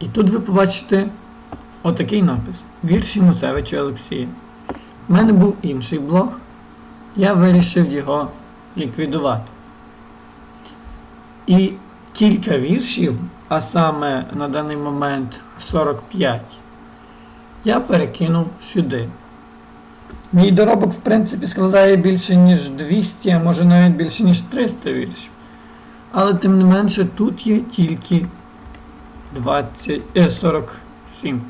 І тут ви побачите отакий напис. Вірші Мусевича Олексія. У мене був інший блог. Я вирішив його ліквідувати. І кілька віршів, а саме на даний момент 45, я перекинув сюди. Мій доробок, в принципі, складає більше, ніж 200, а може навіть більше, ніж 300 віршів. Але тим не менше тут є тільки 20, е, 47.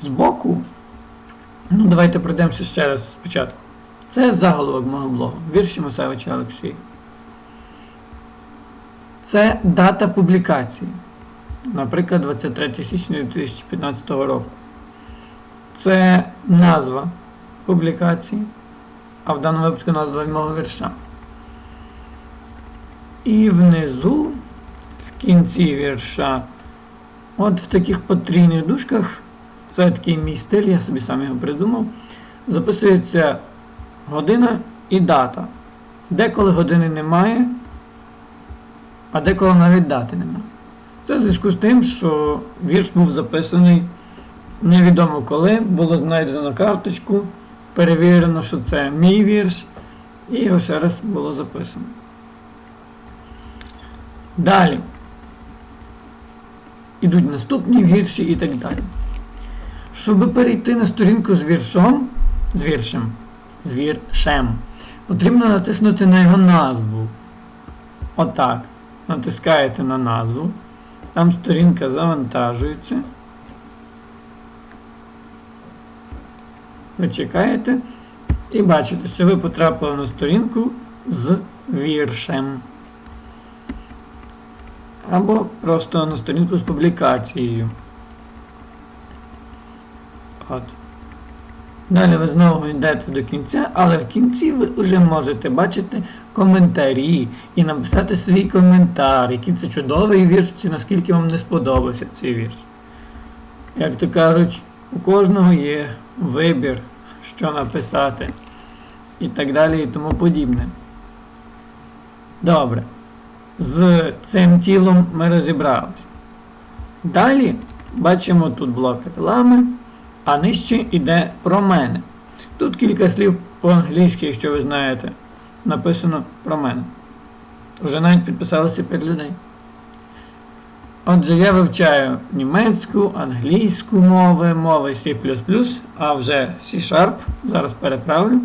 Збоку, ну давайте пройдемося ще раз спочатку. Це заголовок мого блогу. Вірші Масевича Олексія. Це дата публікації. Наприклад, 23 січня 2015 року. Це назва публікації, а в даному випадку назва мого вірша. І внизу, кінці вірша, от в таких потрійних дужках, це такий мій стиль, я собі сам його придумав, записується година і дата. Деколи години немає, а деколи навіть дати немає. Це в зв'язку з тим, що вірш був записаний невідомо коли, було знайдено карточку, перевірено, що це мій вірш, і його ще раз було записано. Далі. Ідуть наступні вірші і так далі. Щоб перейти на сторінку з віршом, з віршем, з віршем, потрібно натиснути на його назву. Отак. Натискаєте на назву. Там сторінка завантажується. Ви чекаєте і бачите, що ви потрапили на сторінку з віршем. Або просто на сторінку з публікацією. От. Далі ви знову йдете до кінця, але в кінці ви вже можете бачити коментарі і написати свій коментар, який це чудовий вірш, чи наскільки вам не сподобався цей вірш. Як то кажуть, у кожного є вибір, що написати, і так далі, і тому подібне. Добре. З цим тілом ми розібралися. Далі бачимо тут блок реклами, а нижче йде про мене. Тут кілька слів по-англійськи, якщо ви знаєте, написано про мене. Вже навіть підписалося 5 людей. Отже, я вивчаю німецьку, англійську мови, мови C, а вже C-Sharp, зараз переправлю.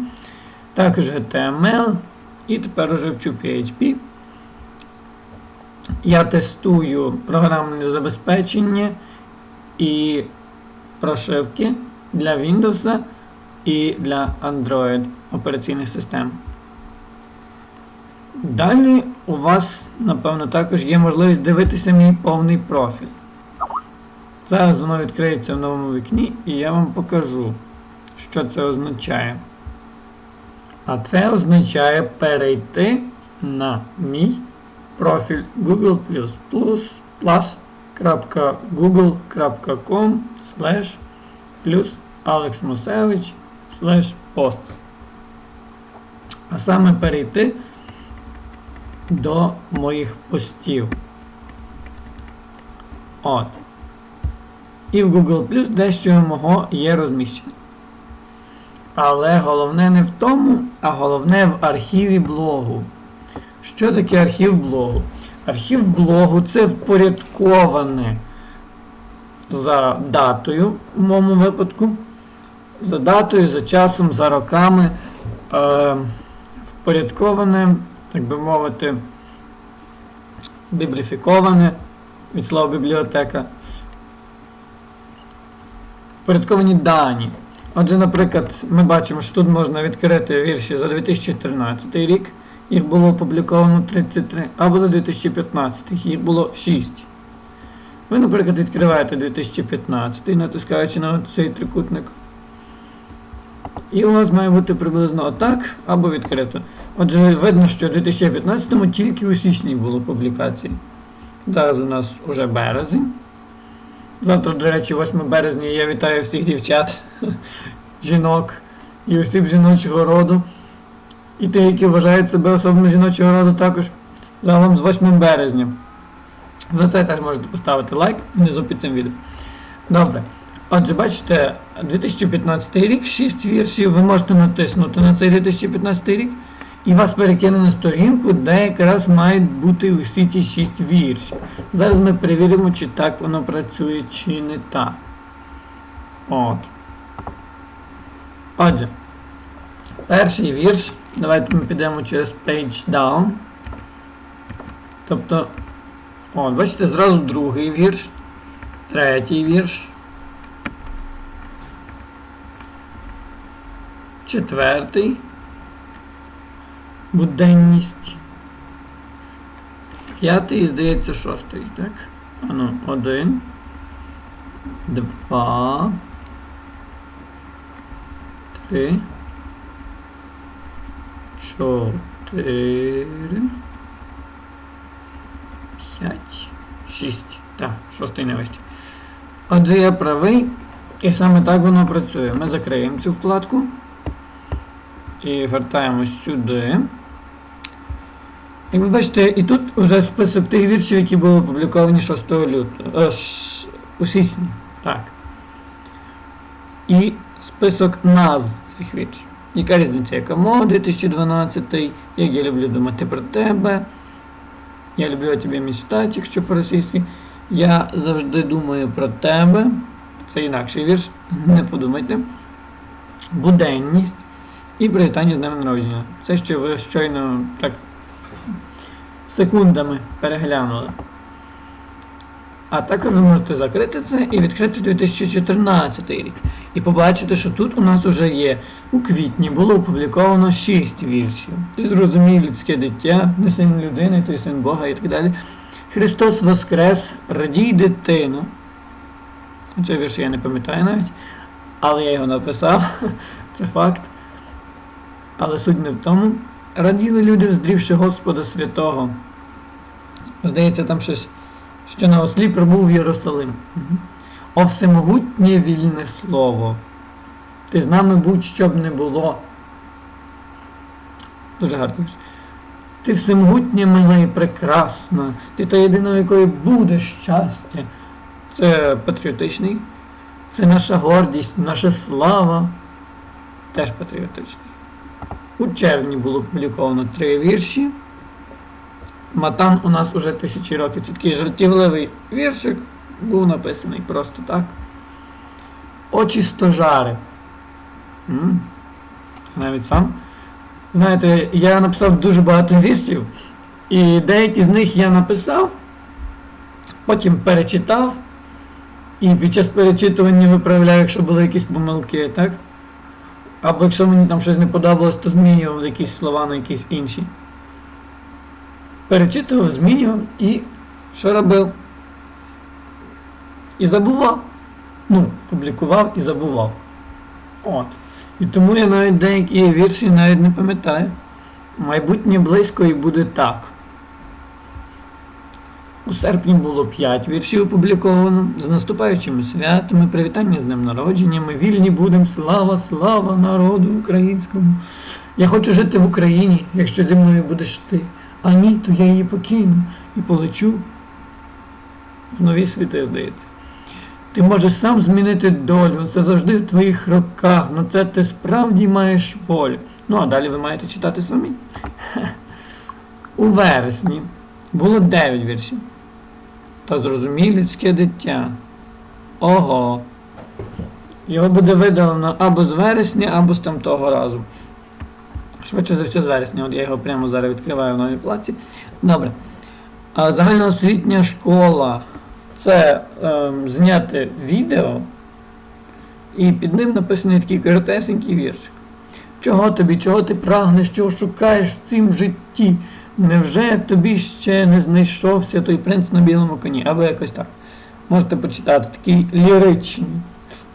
Також HTML і тепер уже вчу PHP. Я тестую програмне забезпечення і прошивки для Windows і для Android операційних систем. Далі у вас, напевно, також є можливість дивитися мій повний профіль. Зараз воно відкриється в новому вікні і я вам покажу, що це означає. А це означає перейти на мій профіль Google plus.google.com slash плюс Алекс Мусевич slash post. А саме перейти до моїх постів. От. І в Google Plus дещо мого є розміщено. Але головне не в тому, а головне в архіві блогу. Що таке архів блогу? Архів блогу це впорядковане за датою, в моєму випадку. За датою, за часом, за роками. Е, впорядковане, так би мовити, бібліфіковане від слова бібліотека. Впорядковані дані. Отже, наприклад, ми бачимо, що тут можна відкрити вірші за 2013 рік їх було опубліковано 33, або за 2015, їх було 6. Ви, наприклад, відкриваєте 2015, натискаючи на цей трикутник. І у вас має бути приблизно отак або відкрито. Отже, видно, що в 2015-му тільки у січні було публікацій. Зараз у нас уже березень. Завтра, до речі, 8 березня, я вітаю всіх дівчат, жінок і осіб жіночого роду. І тих, які вважають себе особами жіночого роду, також загалом з 8 березня. За це теж можете поставити лайк внизу під цим відео. Добре. Отже, бачите, 2015 рік, 6 віршів, ви можете натиснути на цей 2015 рік, і вас перекине на сторінку, де якраз мають бути усі ті 6 віршів. Зараз ми перевіримо, чи так воно працює, чи не так. От. Отже, перший вірш. Давайте ми підемо через Page Down. Тобто, от, бачите, зразу другий вірш, третій вірш. Четвертий. Буденність. П'ятий, здається, шостий, так? Ану, один. Два. Три. Чотири. П'ять. Шість. Так, шостий не вище. Отже, я правий. І саме так воно працює. Ми закриємо цю вкладку. І вертаємось сюди. Як ви бачите, і тут вже список тих віршів, які були опубліковані 6 лютого. Е, у січні. Так. І список назв цих віршів. Яка різниця? Яка мова 2012, як я люблю думати про тебе. Я люблю тебе мечтати, якщо по-російськи. Я завжди думаю про тебе. Це інакший вірш, не подумайте. Буденність і привітання з днем народження. Це що ви щойно так секундами переглянули. А також ви можете закрити це і відкрити 2014 рік. І побачите, що тут у нас вже є. У квітні було опубліковано 6 віршів. Ти зрозумій людське дитя, не син людини, ти син Бога і так далі. Христос Воскрес, радій дитину. Цей вірш я не пам'ятаю навіть, але я його написав, це факт. Але суть не в тому. Раділи люди, вздрівши Господа Святого. Здається, там щось, що на ослі прибув в Єрусалим. О всемогутнє вільне слово. Ти з нами будь-що б не було. Дуже гарно. Ти всемогутнє мила і прекрасна. Ти та єдина, у якої буде щастя. Це патріотичний. Це наша гордість, наша слава. Теж патріотичний. У червні було опубліковано три вірші. Матан у нас уже тисячі років. Це такий жартівливий віршик, був написаний просто так. Очі стожари. Навіть сам. Знаєте, я написав дуже багато віршів, і деякі з них я написав, потім перечитав, і під час перечитування виправляю, якщо були якісь помилки, так? Або якщо мені там щось не подобалось, то змінював якісь слова на якісь інші. Перечитував, змінював і що робив? І забував. Ну, публікував і забував. От. І тому я навіть деякі вірші навіть не пам'ятаю. Майбутнє близько і буде так. У серпні було 5 віршів опубліковано. З наступаючими святами, привітання з днем народження. Ми вільні будемо. Слава, слава народу українському. Я хочу жити в Україні, якщо зі мною будеш ти. А ні, то я її покину і полечу в нові світи, здається. Ти можеш сам змінити долю, це завжди в твоїх руках, на це ти справді маєш волю. Ну, а далі ви маєте читати самі. У вересні було 9 віршів. Та зрозумій людське дитя. Ого. Його буде видалено або з вересня, або з там того разу. Швидше за все з вересня, от я його прямо зараз відкриваю в новій плаці. Добре. Загальноосвітня школа це ем, зняти відео, і під ним написаний такий коротесенький віршик. Чого тобі, чого ти прагнеш, чого шукаєш в цім житті? Невже тобі ще не знайшовся той принц на білому коні? Або якось так. Можете почитати, такий ліричний,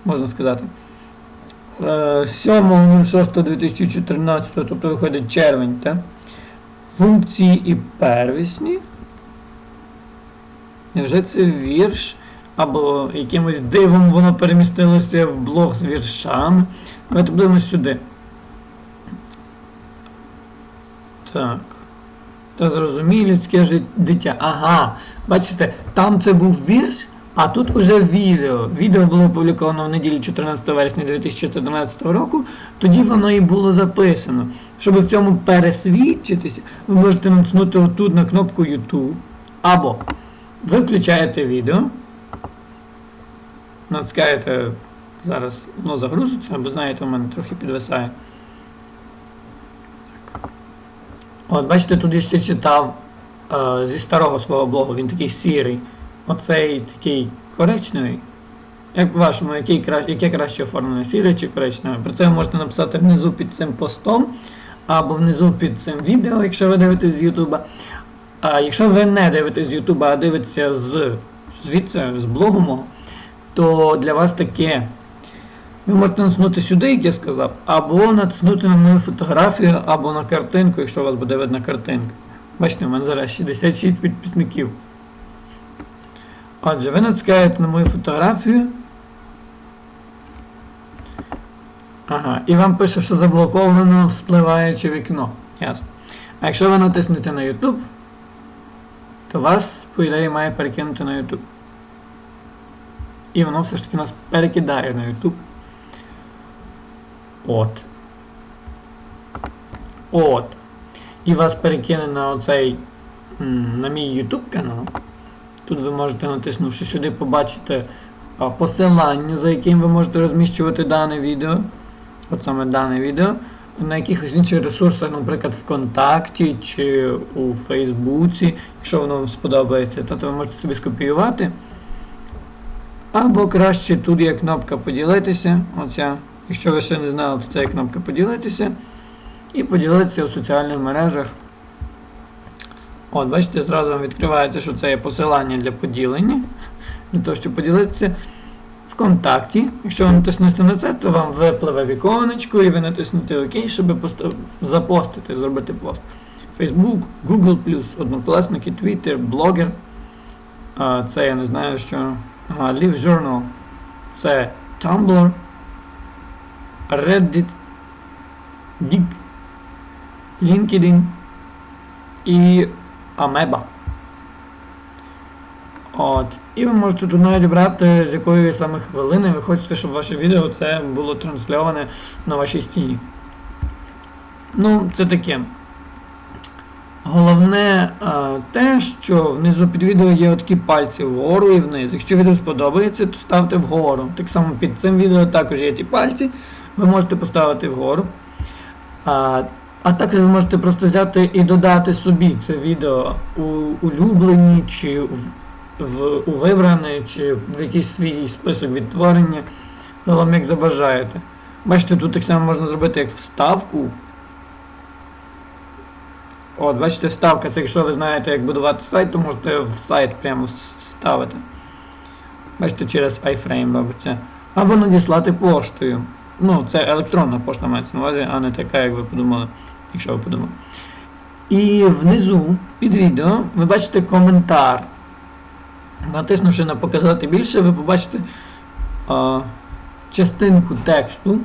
можна сказати. Е, 7.06.2014, тобто виходить червень, так? Функції і первісні. Невже це вірш? Або якимось дивом воно перемістилося в блог з віршами. Давайте подивимось сюди. Так. Та зрозумій людське жит- дитя. Ага. Бачите, там це був вірш, а тут уже відео. Відео було опубліковано в неділю 14 вересня 2014 року. Тоді воно і було записано. Щоб в цьому пересвідчитися, ви можете натиснути отут на кнопку YouTube. Або ви включаєте відео. Натискаєте зараз воно загрузиться, бо знаєте, у мене трохи підвисає. От, бачите, тут я ще читав е, зі старого свого блогу, він такий сірий. Оцей такий коричневий. Як по-вашому, яке краще оформлене, сірий чи коричневий? Про це ви можете написати внизу під цим постом, або внизу під цим відео, якщо ви дивитесь з Ютуба. А якщо ви не дивитесь з Ютуба, а дивитеся з звідси, з блогу мого, то для вас таке. Ви можете натиснути сюди, як я сказав, або натиснути на мою фотографію, або на картинку, якщо у вас буде видна картинка. Бачите, у мене зараз 66 підписників. Отже, ви натискаєте на мою фотографію. Ага, і вам пише, що заблоковано вспливаюче вікно. Ясно. А якщо ви натиснете на YouTube, то вас, по ідеї, має перекинути на YouTube. І воно все ж таки нас перекидає на YouTube. От. От. І вас перекине на оцей на мій YouTube канал. Тут ви можете, натиснувши сюди, побачити посилання, за яким ви можете розміщувати дане відео. От саме дане відео. На якихось інших ресурсах, наприклад, ВКонтакті чи у Фейсбуці, якщо воно вам сподобається, то, ви можете собі скопіювати. Або краще тут є кнопка поділитися. Оця. Якщо ви ще не знали, то це є кнопка поділитися. І поділитися у соціальних мережах. От, бачите, зразу вам відкривається, що це є посилання для поділення. Для того, щоб поділитися ВКонтакті. Якщо ви натиснете на це, то вам випливе віконечко і ви натиснете ОК, щоб запостити, зробити пост. Facebook, Google+, Однокласники, Twitter, Blogger. Це я не знаю, що. Live Journal. Це Tumblr. Reddit, Dig, LinkedIn і Ameba. От. І ви можете тут навіть брати, з якої саме хвилини ви хочете, щоб ваше відео це було трансльоване на вашій стіні. Ну, це таке. Головне а, те, що внизу під відео є такі пальці вгору і вниз. Якщо відео сподобається, то ставте вгору. Так само під цим відео також є ті пальці. Ви можете поставити вгору. А а також ви можете просто взяти і додати собі це відео у улюблені, чи в, в, у вибране, чи в якийсь свій список відтворення. Загалом як забажаєте. Бачите, тут так само можна зробити як вставку. От, бачите, вставка, це якщо ви знаєте, як будувати сайт, то можете в сайт прямо ставити. Бачите, через iFrame робиться. Або надіслати поштою. Ну, це електронна пошта мається на увазі, а не така, як ви подумали, якщо ви подумали. І внизу під відео ви бачите коментар. Натиснувши на показати більше, ви побачите а, частинку тексту.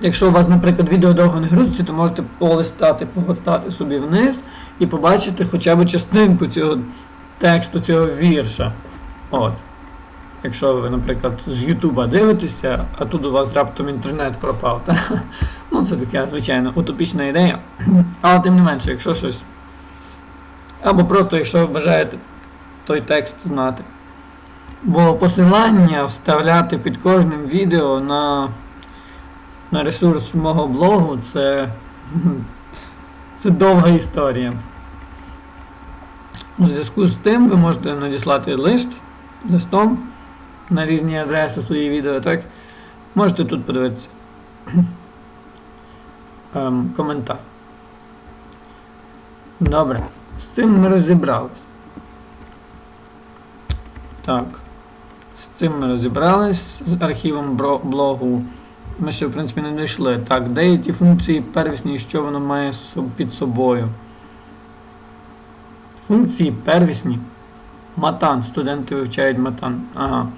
Якщо у вас, наприклад, відео довго не грузиться, то можете полистати, повертати собі вниз і побачити хоча б частинку цього тексту, цього вірша. От. Якщо ви, наприклад, з Ютуба дивитеся, а тут у вас раптом інтернет пропав. Та? Ну, це така, звичайно, утопічна ідея. Але тим не менше, якщо щось. Або просто, якщо ви бажаєте той текст знати. Бо посилання вставляти під кожним відео на на ресурс мого блогу це, це довга історія. У зв'язку з тим ви можете надіслати лист листом на різні адреси свої відео, так? Можете тут подивитися. Ем, коментар. Добре, з цим ми розібрались. Так. З цим ми розібрались з архівом блогу. Ми ще, в принципі, не дійшли. Так, де є ті функції первісні і що воно має під собою? Функції первісні. Матан. Студенти вивчають матан. Ага.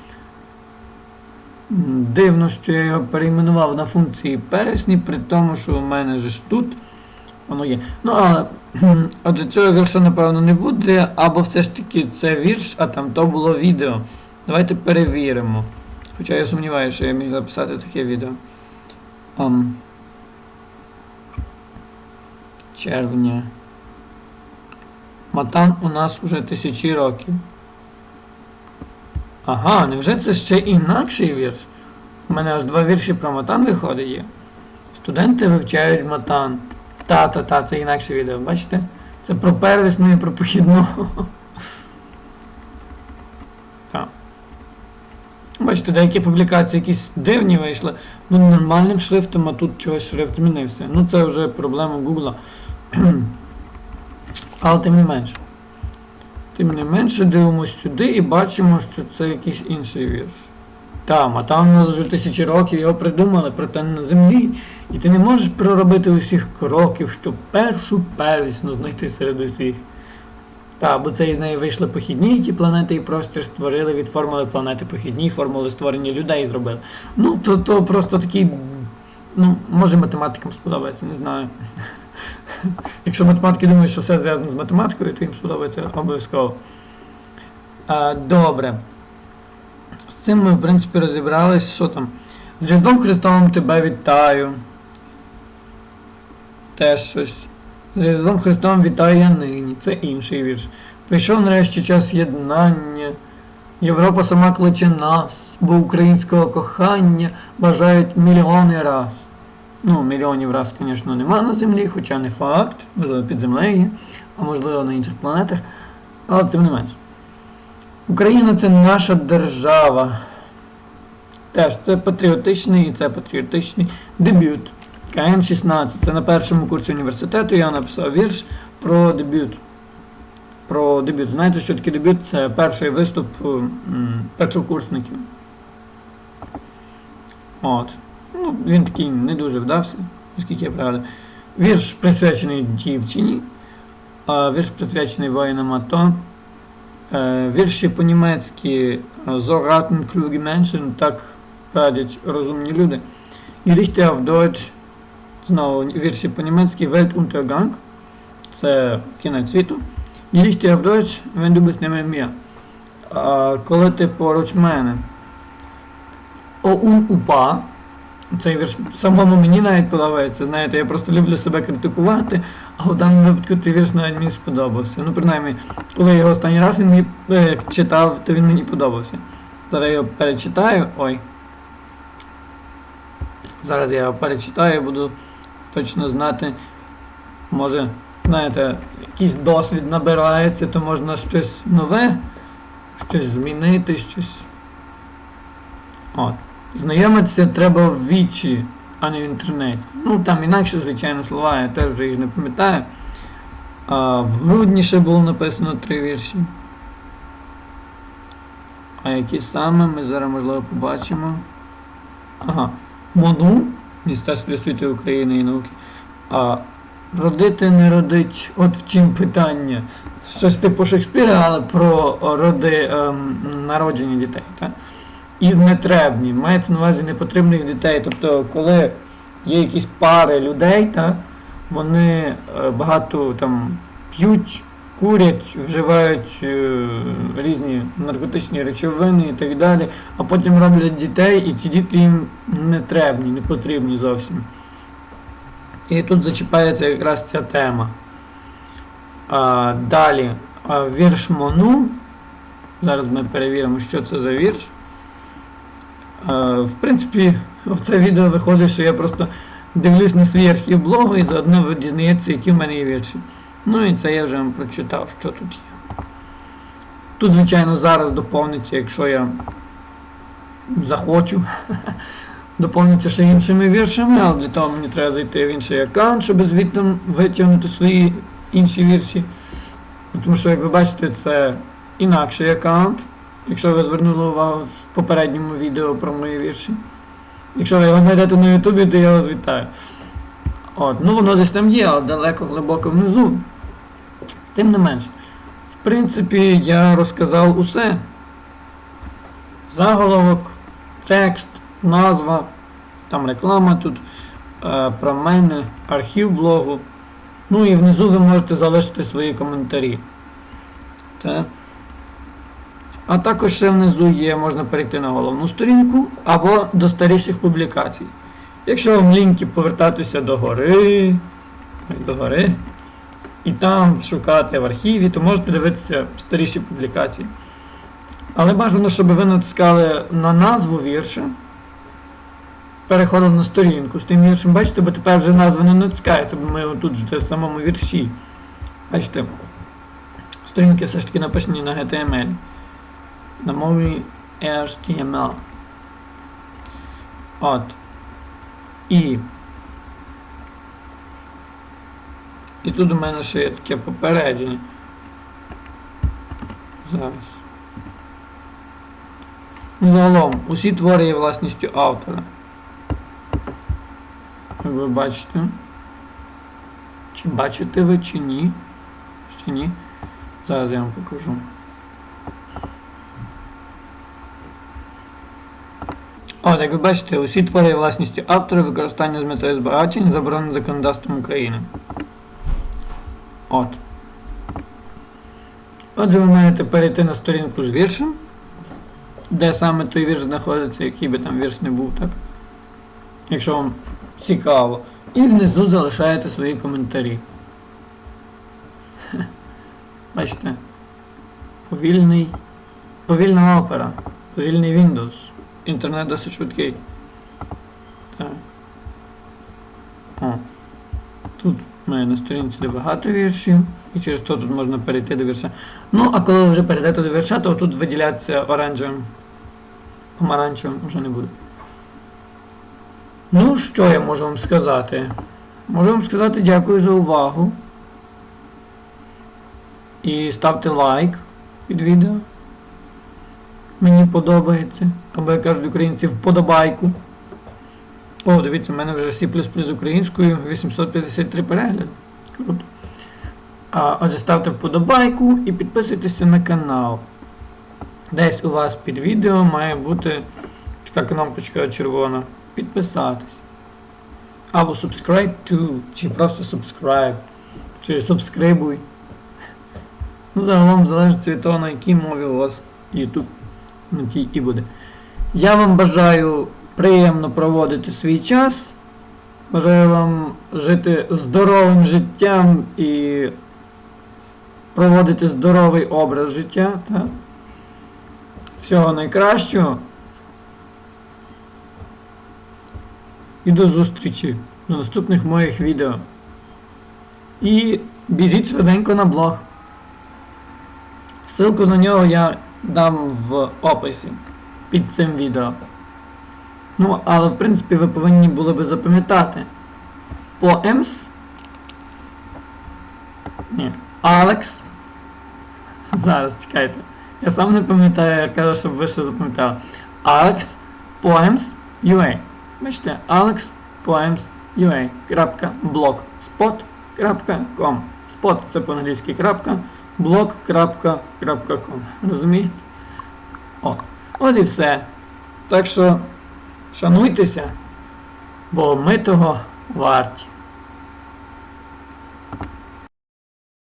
Дивно, що я його перейменував на функції первісні, при тому, що у мене ж тут воно є. Ну, але отже цього вірша, напевно, не буде, або все ж таки це вірш, а там то було відео. Давайте перевіримо. Хоча я сумніваюся, що я міг записати таке відео. Ам. Червня. Матан у нас уже тисячі років. Ага, невже це ще інакший вірш? У мене аж два вірші про матан виходить є. Студенти вивчають матан. Та-та-та, це інакше відео, бачите? Це про первісну і про похідну. Так. Бачите, деякі публікації якісь дивні вийшли. Ну, нормальним шрифтом, а тут чогось шрифт змінився. Ну, це вже проблема Гугла. Але тим не менше. Тим не менше дивимося сюди і бачимо, що це якийсь інший вірш. Там, а там у нас вже тисячі років його придумали, проте не на землі. І ти не можеш проробити усіх кроків, щоб першу первісну знайти серед усіх. Та, бо це із неї вийшли похідні, ті планети і простір створили від формули планети похідні, формули створення людей зробили. Ну, то, то просто такий. Ну, може математикам сподобається, не знаю. Якщо математики думають, що все зв'язано з математикою, то їм сподобається обов'язково. Добре. З цим ми, в принципі, розібрались, що там. З Різдвом Христовим тебе вітаю. Теж щось. З Різдвом Христовим вітаю я нині. Це інший вірш. Прийшов нарешті час єднання. Європа сама кличе нас, бо українського кохання бажають мільйони раз. Ну, мільйонів раз, звісно, нема на землі, хоча не факт, можливо, під землею а можливо на інших планетах. Але тим не менш. Україна це наша держава. Теж це патріотичний це патріотичний дебют. КН-16. Це на першому курсі університету я написав вірш про дебют. Про дебют. Знаєте, що таке дебют? Це перший виступ першокурсників. От. Ну, він такий не дуже вдався, оскільки я пригадую. Вірш присвячений дівчині, а вірш присвячений воїнам АТО. Е, Вірші по-німецьки So raten kluge Menschen, так радять розумні люди. Gedichte auf знову вірші по-німецьки Weltuntergang, це кінець світу. Gedichte auf Deutsch, wenn du bist. Коли ти поруч мене. О упа. Цей вірш самому мені навіть подобається. Знаєте, я просто люблю себе критикувати, а в даному випадку цей вірш навіть мені сподобався. Ну, принаймні, коли я його останній раз він мені е, читав, то він мені подобався. Зараз я його перечитаю. Ой. Зараз я його перечитаю, буду точно знати. Може, знаєте, якийсь досвід набирається, то можна щось нове, щось змінити, щось. От. Знайомитися треба в вічі, а не в інтернеті. Ну там інакше, звичайно, слова, я теж вже їх не пам'ятаю. А, в грудні ще було написано три вірші. А які саме ми зараз можливо побачимо. Ага. МОНУ, Міністерство освіти України і науки. А родити не родить, от в чим питання. Щось типу Шекспіра, але про роди ем, народження дітей. Так? І нетребні. Мається на увазі непотрібних дітей. Тобто, коли є якісь пари людей, та, вони е, багато там п'ють, курять, вживають е, різні наркотичні речовини і так далі, а потім роблять дітей, і ці діти їм не потрібні зовсім. І тут зачіпається якраз ця тема. А, далі, а, вірш Мону. Зараз ми перевіримо, що це за вірш. В принципі, в це відео виходить, що я просто дивлюсь на свій архів блогу і заодно дізнається, які в мене є вірші. Ну і це я вже вам прочитав, що тут є. Тут, звичайно, зараз доповниться, якщо я захочу. доповниться ще іншими віршами, але для того мені треба зайти в інший аккаунт, щоб звідти витягнути свої інші вірші. Тому що, як ви бачите, це інакший аккаунт. Якщо ви звернули увагу в попередньому відео про мої вірші. Якщо ви його знайдете на Ютубі, то я вас вітаю. От, ну воно десь там є, але далеко глибоко внизу. Тим не менш, в принципі, я розказав усе. Заголовок, текст, назва, там реклама тут е, про мене, архів блогу. Ну і внизу ви можете залишити свої коментарі. Так. А також ще внизу є, можна перейти на головну сторінку або до старіших публікацій. Якщо вам ліньки повертатися до гори, до гори, і там шукати в архіві, то можете дивитися старіші публікації. Але бажано, щоб ви натискали на назву вірша, переходили на сторінку з тим віршем, бачите, бо тепер вже назва не натискається, бо ми тут вже в самому вірші. Бачите, сторінки все ж таки написані на HTML. На мові HTML. От. І. І тут у мене ще є таке попередження. Зараз. Ну, Загалом, усі твори є власністю автора. Ви бачите. Чи бачите ви, чи ні? Ще ні. Зараз я вам покажу. От, як ви бачите, усі твори власністю автора, використання з метою збагачення заборонено законодавством України. От. Отже, ви маєте перейти на сторінку з віршем, де саме той вірш знаходиться, який би там вірш не був, так? Якщо вам цікаво. І внизу залишаєте свої коментарі. Бачите? Повільний. Повільна опера. Повільний Windows. Інтернет досить швидкий. Так. О. Тут мене на сторінці багато віршів. І через то тут можна перейти до вірша. Ну, а коли ви вже перейдете до вірша, то тут виділяться оранжевим. Помаранчевим вже не буде. Ну, що я можу вам сказати? Можу вам сказати дякую за увагу. І ставте лайк під відео. Мені подобається. Або як кажуть українці вподобайку. О, дивіться, в мене вже C++ українською 853 перегляди. Круто. А, Отже, ставте вподобайку і підписуйтеся на канал. Десь у вас під відео має бути така кнопочка червона. Підписатись. Або subscribe to, чи просто subscribe, чи subscribuй. Ну, загалом залежить від того, на якій мові у вас YouTube на тій і буде. Я вам бажаю приємно проводити свій час. Бажаю вам жити здоровим життям і проводити здоровий образ життя. Так? Всього найкращого. І до зустрічі на наступних моїх відео. І біжіть швиденько на блог. Ссылку на нього я дам в описі під цим відео. Ну, але в принципі ви повинні були би запам'ятати. Емс. Ні. Алекс. Зараз чекайте. Я сам не пам'ятаю, я кажу, щоб ви ще запам'ятали. Alex Poems UA. Бачите, Alex Poems UA. blogspot.com Spot це по-англійськи крапка. blog.com Розумієте? От. От і все. Так що шануйтеся, бо ми того варті.